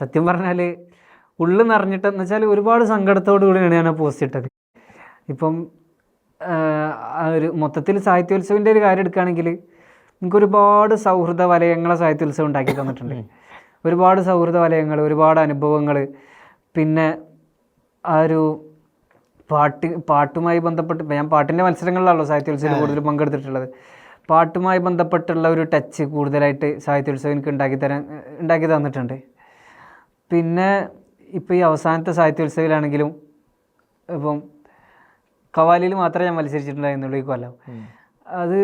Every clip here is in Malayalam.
സത്യം പറഞ്ഞാൽ ഉള്ളു നിറഞ്ഞിട്ട് എന്ന് വെച്ചാൽ ഒരുപാട് സങ്കടത്തോടു കൂടിയാണ് ഞാൻ ആ പോസ്റ്റ് ഇട്ടത്. ഇപ്പം ഒരു മൊത്തത്തിൽ സാഹിത്യോത്സവിന്റെ ഒരു കാര്യം എടുക്കുകയാണെങ്കിൽ നമുക്ക് ഒരുപാട് സൗഹൃദ വലയങ്ങളെ സാഹിത്യോത്സവം ഉണ്ടാക്കി തന്നിട്ടുണ്ട്. ഒരുപാട് സൗഹൃദ വലയങ്ങൾ ഒരുപാട് അനുഭവങ്ങൾ പിന്നെ ആ ഒരു പാട്ട് പാട്ടുമായി ബന്ധപ്പെട്ട് ഞാൻ പാട്ടിന്റെ മത്സരങ്ങളിലാണല്ലോ സാഹിത്യോത്സവത്തിൽ കൂടുതൽ പങ്കെടുത്തിട്ടുള്ളത്. പാട്ടുമായി ബന്ധപ്പെട്ടുള്ള ഒരു ടച്ച് കൂടുതലായിട്ട് സാഹിത്യോത്സവം എനിക്ക് ഉണ്ടാക്കി തരാൻ ഉണ്ടാക്കി തന്നിട്ടുണ്ട്. പിന്നെ ഇപ്പോൾ ഈ അവസാനത്തെ സാഹിത്യോത്സവിലാണെങ്കിലും ഇപ്പം കവാലിയിൽ മാത്രമേ ഞാൻ മത്സരിച്ചിട്ടുണ്ടായിരുന്നുള്ളൂ ഈ കൊല്ലം. അത്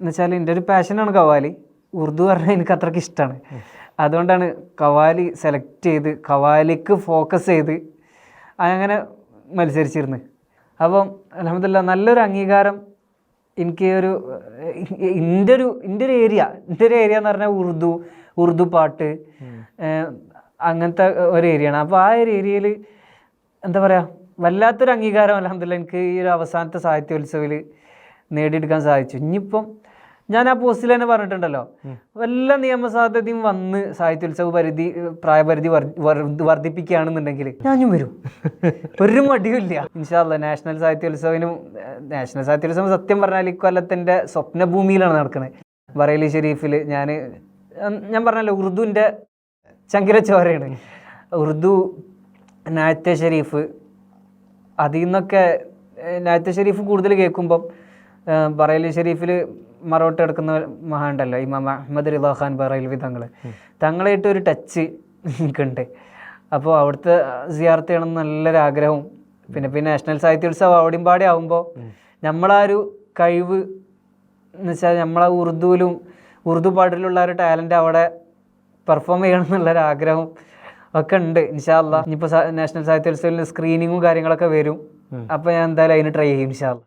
എന്നുവെച്ചാൽ എന്റെ ഒരു പാഷനാണ് കവാലി. ഉറുദു പറഞ്ഞാൽ എനിക്ക് അത്രയ്ക്ക് ഇഷ്ടമാണ് അതുകൊണ്ടാണ് കവാലി സെലക്ട് ചെയ്ത് കവാലിക്ക് ഫോക്കസ് ചെയ്ത് അങ്ങനെ മത്സരിച്ചിരുന്നു. അപ്പം അലഹമില്ല നല്ലൊരു അംഗീകാരം എനിക്ക് ഒരു എന്റെ ഒരു എന്റെ ഒരു ഏരിയ എന്റെ ഒരു ഏരിയ എന്ന് പറഞ്ഞാൽ ഉറുദു ഉറുദു പാട്ട് അങ്ങനത്തെ ഒരു ഏരിയയാണ് അപ്പോൾ ആ ഒരു ഏരിയയിൽ എന്താ പറയുക വല്ലാത്തൊരു അംഗീകാരം അലഹമില്ല എനിക്ക് ഈ ഒരു അവസാനത്തെ സാഹിത്യോത്സവിൽ നേടിയെടുക്കാൻ സാധിച്ചു. ഇനിയിപ്പം ഞാൻ ആ പോസ്റ്റിൽ തന്നെ പറഞ്ഞിട്ടുണ്ടല്ലോ വല്ല നിയമസാധ്യതയും വന്ന് സാഹിത്യോത്സവ പരിധി പ്രായപരിധി വർ- വർ- വർദ്ധിപ്പിക്കുകയാണെന്നുണ്ടെങ്കിൽ ഞാനും വരും. ഒരു മടിയുമില്ല. ഇൻഷാല്ല നാഷണൽ സാഹിത്യോത്സവിനും നാഷണൽ സാഹിത്യോത്സവം സത്യം പറഞ്ഞാൽ ഇക്കൊല്ലത്തിന്റെ സ്വപ്നഭൂമിയിലാണ് നടക്കുന്നത് ബറേലി ഷെരീഫിൽ ഞാൻ ഞാൻ പറഞ്ഞല്ലോ ഉറുദുവിന്റെ ചങ്കിലച്ചോരയാണ് ഉറുദു നായത്തെ ഷെരീഫ് അതിൽ നിന്നൊക്കെ നായത്തെ ഷെരീഫ് കൂടുതൽ കേൾക്കുമ്പം ബറേലി ഷെരീഫിൽ മറോട്ട് കിടക്കുന്ന മഹാണ്ടല്ലോ ഇമാം അഹമ്മദ് റിദാ ഖാൻ ബറേൽവി തങ്ങൾ തങ്ങളായിട്ട് ഒരു ടച്ച് എനിക്കുണ്ട്. അപ്പോൾ അവിടുത്തെ സിയാർത്ത് ചെയ്യണം എന്ന് നല്ലൊരു ആഗ്രഹവും പിന്നെ പിന്നെ നാഷണൽ സാഹിത്യോത്സവം അവിടെയും പാടി ആകുമ്പോൾ നമ്മളാ ഒരു കഴിവ് എന്ന് വെച്ചാൽ നമ്മളെ ഉറുദുവിലും ഉറുദു പാട്ടിലുള്ള ഒരു ടാലന്റ് അവിടെ പെർഫോം ചെയ്യണം എന്നുള്ളൊരു ആഗ്രഹം ഒക്കെ ഉണ്ട് ഇൻഷാല്ല ഇനിയിപ്പോൾ നാഷണൽ സാഹിത്യോത്സവത്തിൽ സ്ക്രീനിങ്ങും കാര്യങ്ങളൊക്കെ വരും. അപ്പോൾ ഞാൻ എന്തായാലും അതിന് ട്രൈ ചെയ്യും ഇൻഷാല്ല